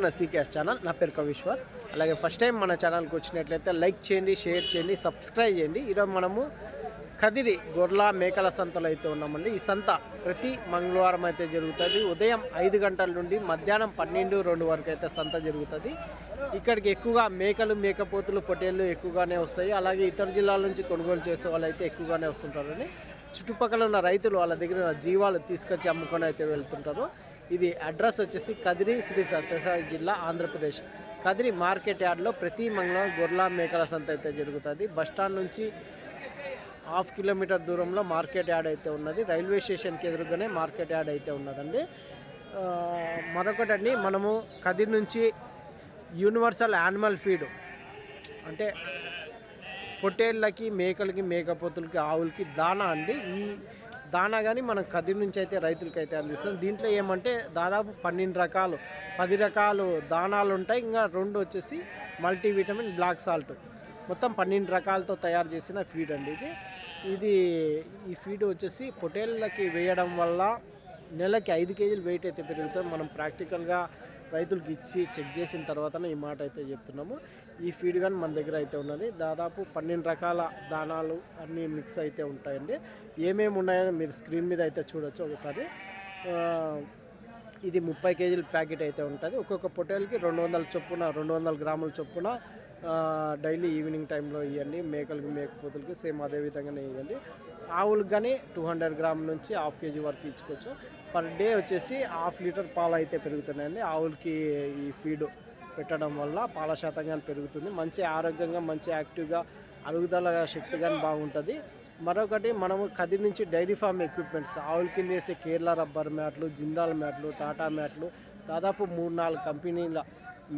చూస్తున్న CKS channel. నా పేరు కవిశ్వర్. అలాగే ఫస్ట్ టైం మన ఛానల్కి వచ్చినట్లయితే లైక్ చేయండి షేర్ చేయండి సబ్స్క్రైబ్ చేయండి. ఈరోజు మనము కదిరి గొర్ల మేకల సంతలో అయితే ఉన్నామండి. ఈ సంత ప్రతి మంగళవారం అయితే జరుగుతుంది. ఉదయం ఐదు గంటల నుండి మధ్యాహ్నం పన్నెండు రెండు వరకు అయితే సంత జరుగుతుంది. ఇక్కడికి ఎక్కువగా మేకలు మేకపోతులు పొటేళ్ళు ఎక్కువగానే వస్తాయి. అలాగే ఇతర జిల్లాల నుంచి కొనుగోలు చేసే వాళ్ళు అయితే ఎక్కువగానే వస్తుంటారని చుట్టుపక్కల ఉన్న రైతులు వాళ్ళ దగ్గర జీవాలు తీసుకొచ్చి అమ్ముకొని అయితే వెళ్తుంటారు. ఇది అడ్రస్ వచ్చేసి కదిరి శ్రీ సత్యసాయి జిల్లా ఆంధ్రప్రదేశ్. కదిరి మార్కెట్ యార్డ్లో ప్రతి మంగళవారం గొర్ల మేకల సంత అయితే జరుగుతుంది. బస్టాండ్ నుంచి హాఫ్ కిలోమీటర్ దూరంలో మార్కెట్ యార్డ్ అయితే ఉన్నది. రైల్వే స్టేషన్కి ఎదురుగానే మార్కెట్ యార్డ్ అయితే ఉన్నదండి. మరొకటండి మనము కదిరి నుంచి యూనివర్సల్ యానిమల్ ఫీడ్ అంటే పొట్టేళ్ళకి మేకలకి మేకపోతులకి ఆవులకి దానా అండి. ఈ దానా కానీ మనం కదిరి నుంచి అయితే రైతులకి అయితే అందిస్తాం దీంట్లో ఏమంటే దాదాపు పన్నెండు రకాలు పది రకాలు దానాలు ఉంటాయి. ఇంకా రెండు వచ్చేసి మల్టీవిటమిన్ బ్లాక్ సాల్ట్. మొత్తం పన్నెండు రకాలతో తయారు చేసిన ఫీడ్ అండి ఇది. ఇది ఈ ఫీడ్ వచ్చేసి పొటేళ్ళకి వేయడం వల్ల నెలకి ఐదు కేజీలు వెయిట్ అయితే పెరుగుతుంది. మనం ప్రాక్టికల్గా రైతులకు ఇచ్చి చెక్ చేసిన తర్వాతనే ఈ మాట అయితే చెప్తున్నాము. ఈ ఫీడ్ కానీ మన దగ్గర అయితే ఉన్నది. దాదాపు పన్నెండు రకాల దానాలు అన్నీ మిక్స్ అయితే ఉంటాయండి. ఏమేమి ఉన్నాయో మీరు స్క్రీన్ మీద అయితే చూడొచ్చు ఒకసారి. ఇది ముప్పై కేజీల ప్యాకెట్ అయితే ఉంటుంది. ఒక్కొక్క పొట్టేలకి రెండు వందల చొప్పున రెండు వందల గ్రాముల చొప్పున డైలీ ఈవినింగ్ టైంలో ఇవ్వండి మేకలకి మేకపోతులకి సేమ్ అదే విధంగానే ఇవ్వండి ఆవులకు కానీ టూ హండ్రెడ్ గ్రామ్ నుంచి హాఫ్ కేజీ వరకు ఇచ్చుకోవచ్చు. పర్ డే వచ్చేసి హాఫ్ లీటర్ పాలు అయితే పెరుగుతున్నాయండి. ఆవులకి ఈ ఫీడ్ పెట్టడం వల్ల పాల శాతం కానీ పెరుగుతుంది. మంచి ఆరోగ్యంగా మంచి యాక్టివ్గా అరుగుదల శక్తి కానీ బాగుంటుంది. మరొకటి మనము కదిరి నుంచి డైరీ ఫామ్ ఎక్విప్మెంట్స్ ఆవుల కింద వేసే కేరళ రబ్బర్ మ్యాట్లు జిందాల్ మ్యాట్లు టాటా మ్యాట్లు దాదాపు మూడు నాలుగు కంపెనీల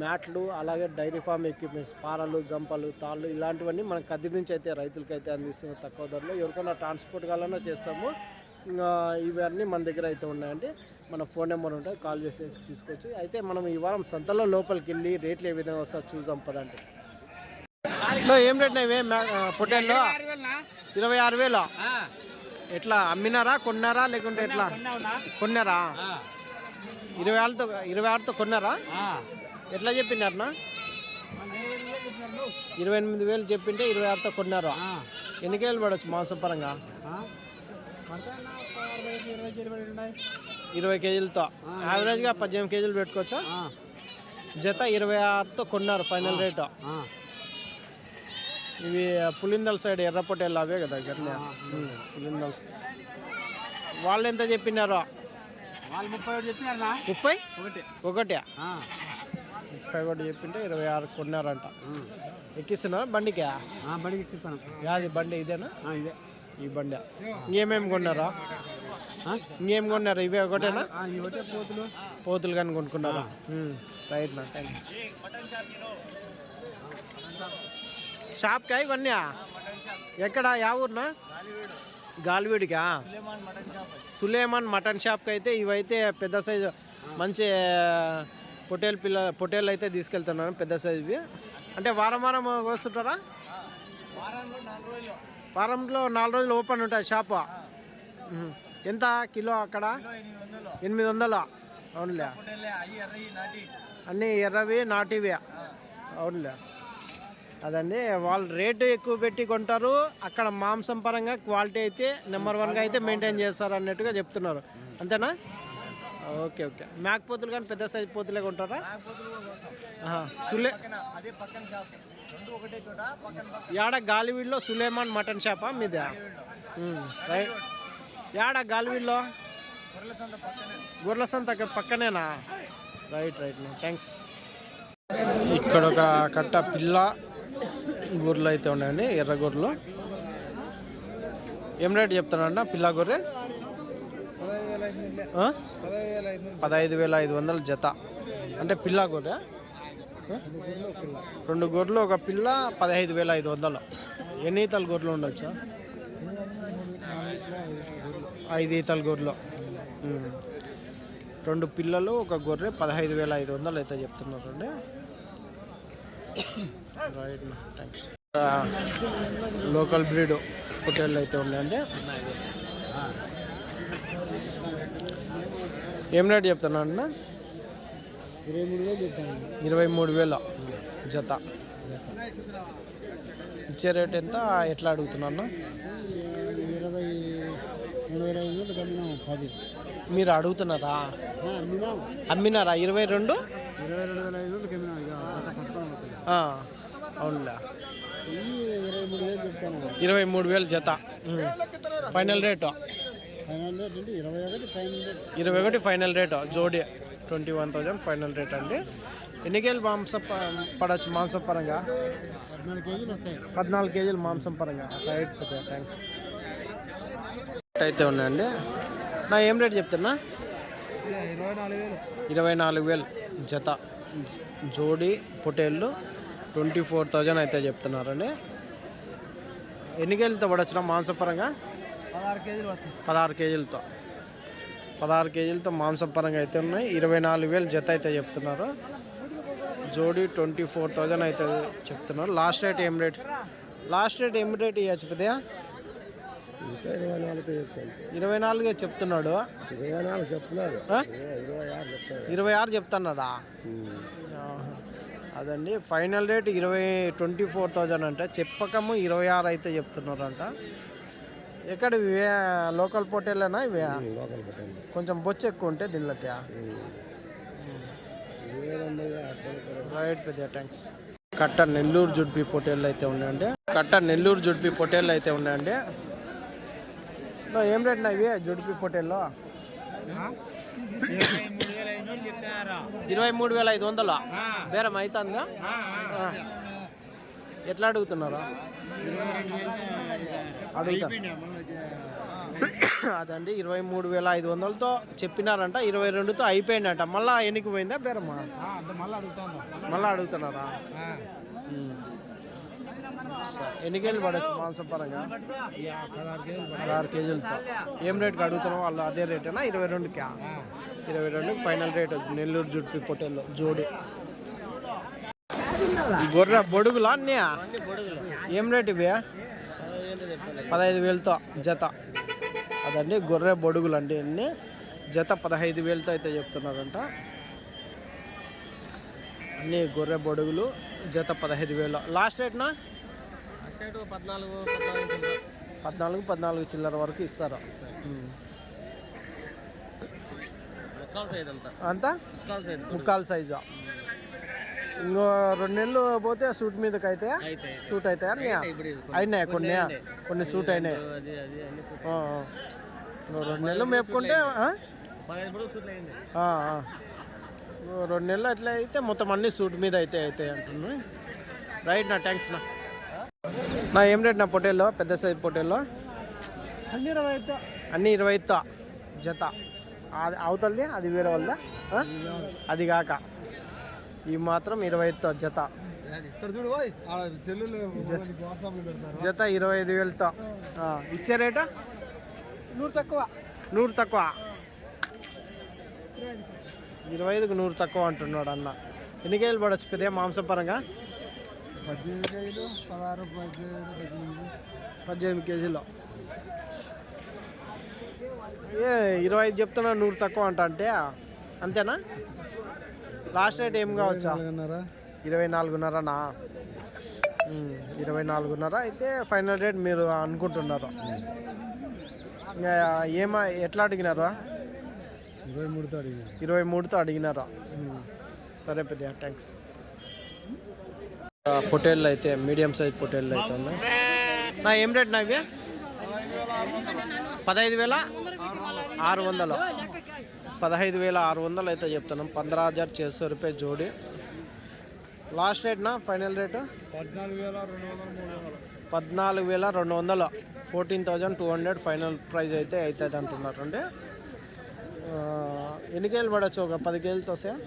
మ్యాట్లు అలాగే డైరీ ఫామ్ ఎక్విప్మెంట్స్ పారలు గంపలు తాళ్ళు ఇలాంటివన్నీ మనం కదిరి నుంచి అయితే రైతులకైతే అందిస్తున్నాం తక్కువ ధరలో. ఎవరికైనా ట్రాన్స్పోర్ట్ కావాలన్నా చేస్తాము. ఇవన్నీ మన దగ్గర అయితే ఉన్నాయండి. మన ఫోన్ నెంబర్ ఉంటుంది కాల్ చేసి తీసుకోవచ్చు. అయితే మనం ఈ వారం సంతలో లోపలికి వెళ్ళి రేట్లు ఏ విధంగా వస్తా చూసాం పదండి. ఏం రేట్ ఇవే పొట్టేళ్ళు ఇరవై ఆరు వేలు. ఎట్లా? అమ్మినారా కొన్నారా? లేకుంటే ఎట్లా? కొన్నారా? ఇరవై ఆరుతో ఇరవై ఆరుతో కొన్నారా? ఎట్లా చెప్పినారనా ఇరవై ఎనిమిది వేలు చెప్పింటే ఇరవై ఆరుతో కొన్నారు? ఎన్ని కేజీలు పడవచ్చు మాంసం పరంగా? ఇరవై కేజీలతో. యావరేజ్గా పద్దెనిమిది కేజీలు పెట్టుకోవచ్చా? జత ఇరవై ఆరుతో కొన్నారు ఫైనల్ రేటు. ఇవి పులిందల సైడ్ ఎర్రపొట్టేళ్ళు అవే కదా గట్లే. పులిందల. సైడ్. వాళ్ళు ఎంత చెప్పినారో? వాళ్ళు ముప్పై ఒకటి ముప్పై? ఒకటి. ఒకటే? ముప్పై ఒకటి చెప్పింటే ఇరవై ఆరు కొన్నారంట. ఎక్కిస్తున్నారా బండికి? బడికి ఎక్కిస్తాను. యాది బండి ఇదేనా? ఇదే. ఈ బండి. ఇంకేమేమి కొన్నారా? ఇంకేం కొన్నారు? ఇవే ఒకటేనా? పోతులు. పోతులు కానీ కొనుక్కున్నారా? రైట్ నా థ్యాంక్స్ షాప్కా ఇవన్నీ ఎక్కడ? యా ఊరినా? గాలివీడికా? సులేమాన్ మటన్ షాప్కి అయితే ఇవైతే పెద్ద సైజు మంచి పొటేల్ పిల్ల పొటేల్ అయితే తీసుకెళ్తున్నాను పెద్ద సైజువి. అంటే వారం వారం వస్తుంటారా? వారంలో నాలుగు రోజులు ఓపెన్ ఉంటుంది షాపు. ఎంత కిలో అక్కడ? ఎనిమిది వందలు? అవునులే. అన్నీ ఎర్రవి నాటివి. అవునులే. అదండి వాళ్ళు రేటు ఎక్కువ పెట్టి కొంటారు. అక్కడ మాంసం పరంగా క్వాలిటీ అయితే నెంబర్ వన్గా అయితే మెయింటైన్ చేస్తారు అన్నట్టుగా చెప్తున్నారు. అంతేనా? Okay okay. మేక పోతులు కానీ పెద్ద సైజు పోతులే కొంటారా. సులే రెండు ఒకటే చోట పక్కన యాడ గాలివీడ్లో సులేమాన్ మటన్ షాపా మీద? రైట్. యాడ గాలివీడ్లో? గొర్రెల సంత పక్కనేనా? Right right thanks. ఇక్కడ ఒక కట్ట పిల్ల గొర్రెలు అయితే ఉన్నాయండి ఎర్ర గొర్రెలు. ఏం రేట్ చెప్తానంట పిల్ల గొర్రె? పదహైదు వేల ఐదు వందల జత. అంటే పిల్ల గొర్రె? రెండు గొర్రెలు ఒక పిల్ల పదహైదు వేల ఐదు వందలు. ఎన్ని ఈతల గొర్రెలు ఉండొచ్చా? ఐదు ఈతల గొర్రెలు. రెండు పిల్లలు ఒక గొర్రె పదహైదు వేల ఐదు వందలు అయితే చెప్తున్నారు అండి. Right thanks local breed hotel అయితే ఉన్నాయండి. ఏం రేట్ చెప్తున్నా అన్న? ఇరవై మూడు వేలు జత. ఇచ్చే రేట్ ఎంత? ఎట్లా అడుగుతున్నాను మీరు అడుగుతున్నారా? అమ్మినారా? ఇరవై రెండు? అవునులే. ఇరవై మూడు వేలు జత. Final rate? ఇరవై ఒకటి ఫైనల్ రేట్ జోడి twenty one thousand final rate అండి. ఎన్ని కేజీలు మాంసం ప- పడవచ్చు మాంసం పరంగా పద్నాలుగు కేజీలు పద్నాలుగు కేజీలు మాంసం పరంగా రైట్ థ్యాంక్స్ అయితే ఉన్నాయండి. నా ఏం రేట్ చెప్తున్నా? ఇరవై నాలుగు వేలు. జత. జోడి పొటేళ్ళు ట్వంటీ ఫోర్ థౌజండ్ అయితే చెప్తున్నారండి. ఎన్ని కేజీలతో పడొచ్చిన మాంసం పరంగా పదహారు కేజీలు పదహారు కేజీలతో. పదహారు కేజీలతో మాంసం పరంగా అయితే ఉన్నాయి. ఇరవై నాలుగు వేలు జత అయితే చెప్తున్నారు. జోడీ ట్వంటీ ఫోర్ థౌజండ్ అయితే చెప్తున్నారు. లాస్ట్ రేట్ ఏం రేట్? లాస్ట్ రేట్ ఏం రేట్ ఇవ్వచ్చు పెద్దయా ఇరవై నాలుగే చెప్తున్నాడు? ఇరవై ఆరు చెప్తున్నాడా. అదండి. ఫైనల్ రేట్ ఇరవై ట్వంటీ ఫోర్ థౌజండ్ అంటే. చెప్పకము ఇరవై ఆరు అయితే చెప్తున్నారంట. ఎక్కడ ఇవే? లోకల్ పోటీలేనా ఇవే? లోకల్ కొంచెం బొచ్చు ఎక్కువ ఉంటే దీనిలోకి రైట్ పెద్ద థ్యాంక్స్ కట్ట నెల్లూరు జుడ్పి పొటేళ్ళు అయితే ఉన్నాయండి. కట్ట నెల్లూరు జుడ్పి పొటేళ్ళు అయితే ఉన్నాయండి. నా ఏం రేట్ నా ఇవి జుడ్పి పొటేళ్ళు ఇరవై మూడు వేల ఐదు వందలు చెప్తారా ఇరవై మూడు వేల ఐదు వందలు? బేరం అవుతుందా ఎట్లా అడుగుతున్నారు? అడుగుతా. అదండి ఇరవై మూడు వేల ఐదు వందలతో చెప్పినారంట ఇరవై రెండుతో అయిపోయిందంట. మళ్ళా ఎన్నికి పోయిందా బేరమ్మా? మళ్ళీ అడుగుతాను. మళ్ళా అడుగుతున్నారా. ఎన్ని కేజీలు పడచ్చు మాంసం పరంగా పదహారు కేజీలు పదహారు కేజీలతో. ఏం రేట్కి అడుగుతున్నాం వాళ్ళు అదే రేటేనా? ఇరవై రెండుకా? ఇరవై రెండు ఫైనల్ రేట్ నెల్లూరు జుట్టు పొట్టేల్లో జోడి. గొర్రె బొడుగులా అన్నీ ఏం రేట్ ఇవి? పదహైదు వేలతో జత. అదండి గొర్రె బొడుగులు అండి అన్ని జత పదహైదు వేలతో అయితే చెప్తున్నారంట. అన్ని గొర్రె బొడుగులు జత పదహైదు వేలు. లాస్ట్ రేట్నా పద్నాలుగు పద్నాలుగు పద్నాలుగు చిల్లర వరకు ఇస్తారు. అంతా. ముక్కాలు సైజు? ఇంకో రెండు నెలలు పోతే సూట్ మీదకి అయితే సూట్ అయితే అయినాయి కొన్ని కొన్ని సూట్ అయినాయి. రెండు నెలలు మేపుకుంటే ఆ? ఆ, ఆ. ఇంకో రెండు నెలలు అట్లా అయితే మొత్తం అన్ని సూట్ మీద అయితే అవుతాయి అంటున్నాను. రైట్ నా థ్యాంక్స్ నా. నా ఏం రేట్ నా పొటేల్లో పెద్ద సైజ్ పొటేల్లో అన్ని ఇరవై ఐదు అన్నీ ఇరవై జత. అది అవతలది అది వేరే వాళ్ళదా? అది కాక. ఇవి మాత్రం ఇరవై ఐదుతో జత. జత ఇరవై ఐదు వేలతో ఇచ్చే రేటు? నూరు తక్కువ. నూరు తక్కువ. ఇరవై ఐదుకు నూరు తక్కువ అంటున్నాడు అన్న. ఎన్ని కేజీలు పడవచ్చు పెద్ద మాంసం పరంగా పద్దెనిమిది కేజీలు. ఏ ఇరవై ఐదు చెప్తున్నా నూరు తక్కువ అంట అంటే అంతేనా? లాస్ట్ రేట్ ఏం కావచ్చా? ఇరవై నాలుగున్నరనా? ఇరవై నాలుగున్నర అయితే ఫైనల్ రేట్ మీరు అనుకుంటున్నారు. ఇంకా ఏమ ఎట్లా అడిగినారు? ఇరవై మూడుతో అడిగింది ఇరవై మూడుతో అడిగినారు? సరే పెద్ద థ్యాంక్స్ పొటేళ్ళు అయితే మీడియం సైజ్ పొటేళ్ళు అయితే ఉన్నాయి. నా ఏం రేట్ నా ఇవి? పదహైదు వేల ఆరు వందలు. పదహైదు వేల ఆరు వందలు అయితే చెప్తున్నాం. పంద్రా హజార్ చేసో రూపాయ జోడి. లాస్ట్ రేట్నా ఫైనల్ రేటు? పద్నాలుగు వేల రెండు వందలు. పద్నాలుగు వేల రెండు fourteen thousand two hundred final price అయితే అవుతుంది అంటున్నారు. అంటే ఎన్ని కేజీలు పడవచ్చు ఒక పది కేజీలతో సార్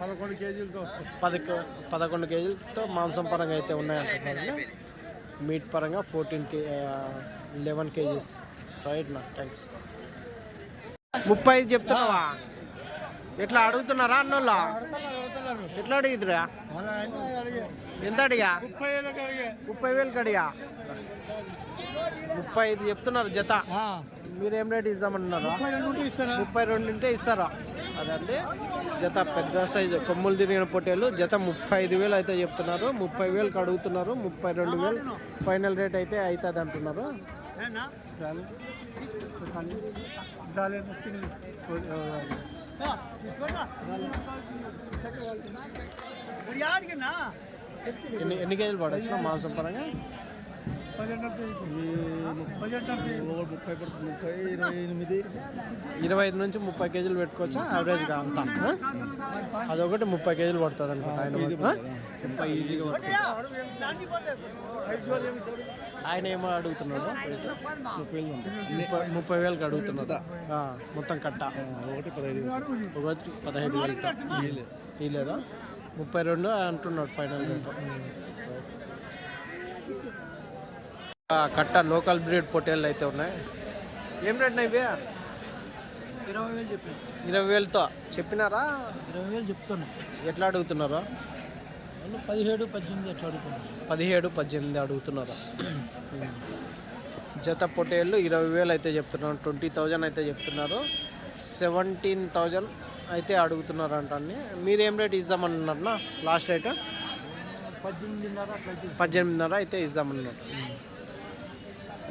పదకొండు కేజీలతో పది కే- పదకొండు కేజీలతో మాంసం పరంగా అయితే ఉన్నాయంటున్నారండి మీట్ పరంగా fourteen K eleven KGs. Right నా? థ్యాంక్స్ ముప్పై ఐదు చెప్తున్నావా? ఎట్లా అడుగుతున్నారా అన్నోళ్ళ? ఎట్లా అడిగిద్దురా ఎంత అడిగా? ముప్పై వేలకు అడిగే? ముప్పై ఐదు చెప్తున్నారు జత. మీరేం రేట్ ఇస్తామన్నారు ముప్పై రెండు ఇస్తారా? ముప్పై రెండు ఉంటే ఇస్తారా? అదండి. జత పెద్ద సైజు కొమ్ములు తిరిగిన పొట్టేలు జత ముప్పై ఐదు వేలు అయితే చెప్తున్నారు. ముప్పై వేలకు అడుగుతున్నారు. ముప్పై రెండు వేలు ఫైనల్ రేట్ అయితే అవుతుంది అంటున్నారు. ఎన్ని ఎన్ని కేజీలు పడచ్చు మాంసం పరంగా? ముప్పై ముప్పై ఇరవై ఎనిమిది ఇరవై ఐదు నుంచి ముప్పై కేజీలు పెట్టుకోవచ్చా? యావరేజ్గా అంతా ఆ? అదొకటి ముప్పై కేజీలు పడుతుంది అనుకుంటా ముప్పై ఈజీగా ఆయన ఏమో అడుగుతున్నాడు? ముప్పై ముప్పై వేలకు అడుగుతున్నాడు. ఆ, మొత్తం కట్ట. ఒకటి పదహైదు ఒకటి పదహైదు వేలతో తీయలేదా ముప్పై రెండు అంటున్నాడు ఫైనల్ కట్ట లోకల్ బ్రీడ్ పొట్టేళ్ళు అయితే ఉన్నాయి. ఏం రేట్ ఇవి? ఇరవై వేలు చెప్పాను. ఇరవై వేలతో చెప్పినారా? ఇరవై వేలు చెప్తాను ఎట్లా అడుగుతున్నారా? పదిహేడు పద్దెనిమిది ఎట్లా అడుగుతున్నాను. పదిహేడు పద్దెనిమిది అడుగుతున్నారు? జత పొట్టేళ్ళు ఇరవై వేలు అయితే చెప్తున్నారు ట్వంటీ థౌజండ్ అయితే చెప్తున్నారు సెవెంటీన్ థౌజండ్ అయితే అడుగుతున్నారు అంటాన్ని మీరు ఏం రేట్ ఇద్దామన్నారన్నా లాస్ట్ రేట్? పద్దెనిమిదిన్నర అట్లా పద్దెనిమిదిన్నర అయితే ఇద్దామన్నారు.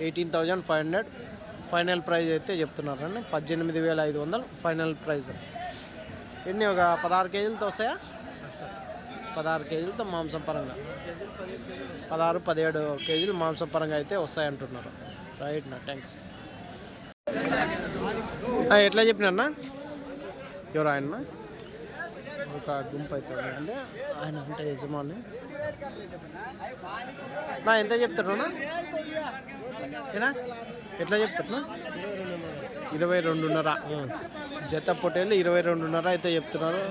Eighteen thousand five hundred. Final price అయితే చెప్తున్నారండి. పద్దెనిమిది వేల ఐదు వందలు ఫైనల్ ప్రైస్ ఎన్ని ఒక పదహారు కేజీలతో వస్తాయా? పదహారు కేజీలతో మాంసం పరంగా. పదహారు పదిహేడు కేజీలు మాంసం పరంగా అయితే వస్తాయంటున్నారు. రైట్ నా థ్యాంక్స్ ఎట్లా చెప్పినన్నా ఎవరు ఆయన ఒక గుంపు అయితే అంటే ఆయన అంటే యజమాని. నా ఎంత చెప్తారునా ఏనా? ఎట్లా చెప్తారు ఇరవై రెండున్నర. జత పొట్టేళ్ళు ఇరవై రెండున్నర అయితే చెప్తున్నారు.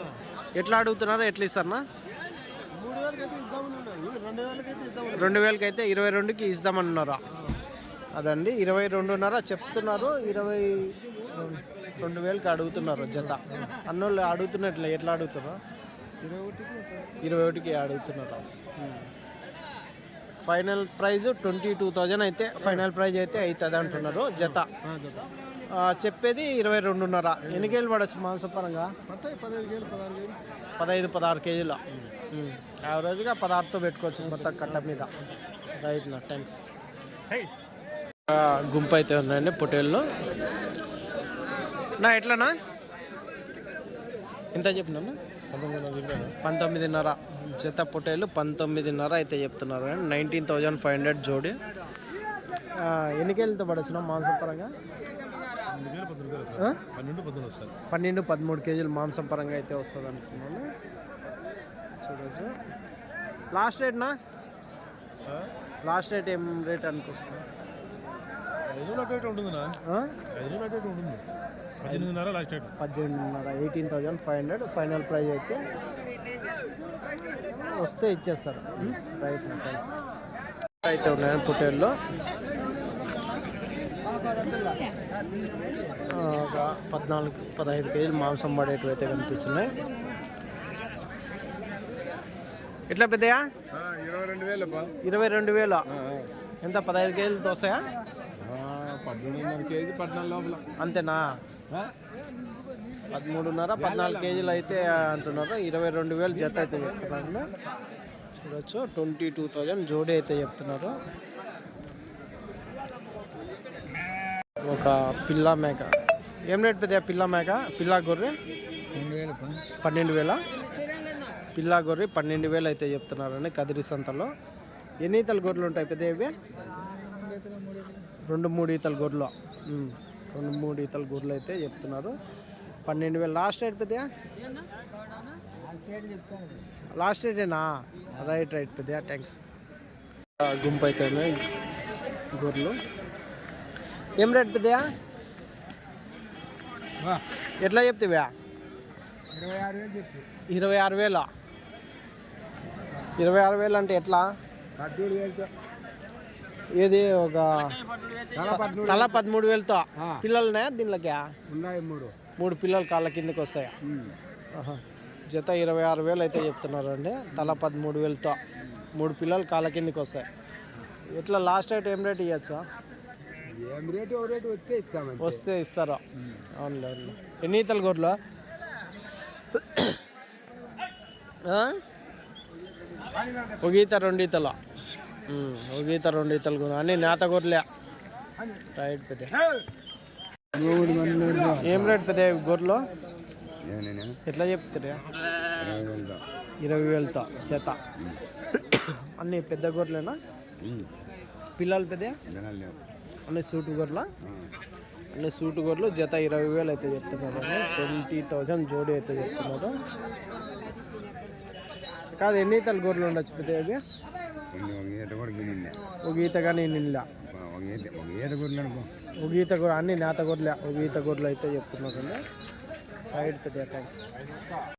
ఎట్లా అడుగుతున్నారు? ఎట్లా ఇస్తారన్నా మూడు వేలకి అయితే ఇద్దామని రెండు వేలకి అయితే ఇద్దామని రెండు వేలకి అయితే ఇరవై రెండుకి ఇస్తామన్నారు అదండి ఇరవై రెండున్నర చెప్తున్నారు ఇరవై రెండు వేలకి అడుగుతున్నారు జత. అన్నోళ్ళు అడుగుతున్నట్లే ఎట్లా అడుగుతారు? ఇరవై ఒకటికి అడుగుతున్నారు. Final price twenty two thousand అయితే ఫైనల్ ప్రైజ్ అయితే అవుతుంది అంటున్నారు జత. చెప్పేది ఇరవై రెండున్నర. ఎన్ని కేజీలు పడవచ్చు మాంసపరంగా? పదహైదు పదహారు కేజీలు. యావరేజ్గా పదహారుతో పెట్టుకోవచ్చు మొత్తం కట్ట మీద. రైట్ నా థ్యాంక్స్ గుంపు అయితే ఉన్నాయండి పొటేళ్ళు నా ఎట్లనా? ఎంత చెప్పినా పంతొమ్మిదిన్నర. జత పొటేళ్ళు పంతొమ్మిదిన్నర అయితే చెప్తున్నారు నైన్టీన్ థౌజండ్ ఫైవ్ హండ్రెడ్ జోడి. ఆ, ఎన్ని కేజీలతో పడవచ్చు మాంసం పరంగా పన్నెండు పదమూడు కేజీలు మాంసం పరంగా అయితే వస్తుంది అనుకున్నాను చూడవచ్చు లాస్ట్ రేట్నా లాస్ట్ రేట్ ఏం రేట్ అనుకుంటున్నా? పద్దెనిమిదిన్నర last rate పద్దెనిమిదిన్నర eighteen thousand five hundred final price అయితే వస్తే ఇచ్చేస్తారు. రైట్ థ్యాంక్స్ అయితే ఉన్నాయి పుట్టేళ్ళు ఆ, ఒక పద్నాలుగు పదహైదు కేజీలు మాంసం పడేటివి అయితే కనిపిస్తున్నాయి. ఎట్లా పెద్దయా ఇరవై రెండు వేలు ఇరవై రెండు వేలు. ఎంత? పదహైదు వస్తాయా పద్దెనిమిదిన్నర కేజీ పద్నాలుగు లోపల. అంతేనా? పదమూడున్నర పద్నాలుగు కేజీలు అయితే అంటున్నారు. ఇరవై రెండు వేలు జత అయితే చెప్తున్నారు. చూడొచ్చు. ట్వంటీ టూ థౌజండ్ జోడీ అయితే చెప్తున్నారు. ఒక పిల్ల మేక. ఏం రేట్ పెద్ద పిల్ల మేక? పిల్ల గొర్రె? పన్నెండు వేల. పిల్ల గొర్రె పన్నెండు వేలు అయితే చెప్తున్నారండి కదిరి సంతలో. ఎన్ని ఈతల గొర్రెలు ఉంటాయి పెద్ద ఇవి? రెండు మూడు ఈతల గొర్రెలు. రెండు మూడు ఈతల గొర్రెలు అయితే చెప్తున్నారు. పన్నెండు వేలు. లాస్ట్ రేట్ పెద్దయా లాస్ట్ రేటేనా రైట్ రైట్ పెద్దయా థ్యాంక్స్ గుంపు అయితే ఉన్నాయి గొర్రెలు. ఏం రేట్ పెద్దయా ఎట్లా చెప్తావా ఇరవై ఆరు వేలు ఇరవై ఆరు వేల? ఇరవై ఆరు వేలు అంటే ఎట్లా? ఏది ఒక తల పద్మూడు వేలతో ఆ. పిల్లలు ఉన్నాయా దీనిలోకి మూడు. మూడు పిల్లలు కాళ్ళ కిందకి వస్తాయా. జత ఇరవై ఆరు వేలు అయితే చెప్తున్నారు అండి తల పదమూడు వేలతో మూడు పిల్లలు కాళ్ళ కిందకి వస్తాయి. ఎట్లా లాస్ట్ రేట్ ఏం రేట్ ఇవ్వచ్చా ఏం రేటు ఓ రేటు వస్తే ఇస్తామండి వస్తే ఇస్తారా? అవునులే అవునులే ఎన్ని ఈతలు గొడ్లు? ఒక ఈత రెండు ఈతల ఒక ఈత రెండు ఈతలు కూడా. అన్ని నేత గొర్రెలే. రైట్ పెద్ద. ఏం రేట్ పెద్ద గొర్రెలు? ఎట్లా చెప్తారా? ఇరవై వేలతో చేత. అన్ని పెద్ద గొర్రెలేనా? పిల్లలు పెద్ద? అన్ని సూటు గొర్రెల? అన్ని సూటు గొర్రెలు జత ఇరవై వేలు అయితే చెప్తున్నారు. ట్వంటీ థౌజండ్ జోడి అయితే చెప్తున్నారు. కాదు ఎన్ని ఈతలు గొర్రెలు ఉండొచ్చు పెద్ద ఒక ఈత కానీ నిన్న ఒక ఈత కూడా అన్ని నేత గొర్రెలే ఒక ఈత గొర్రెలు అయితే చెప్తున్నారు రైట్ పెద్ద థ్యాంక్స్.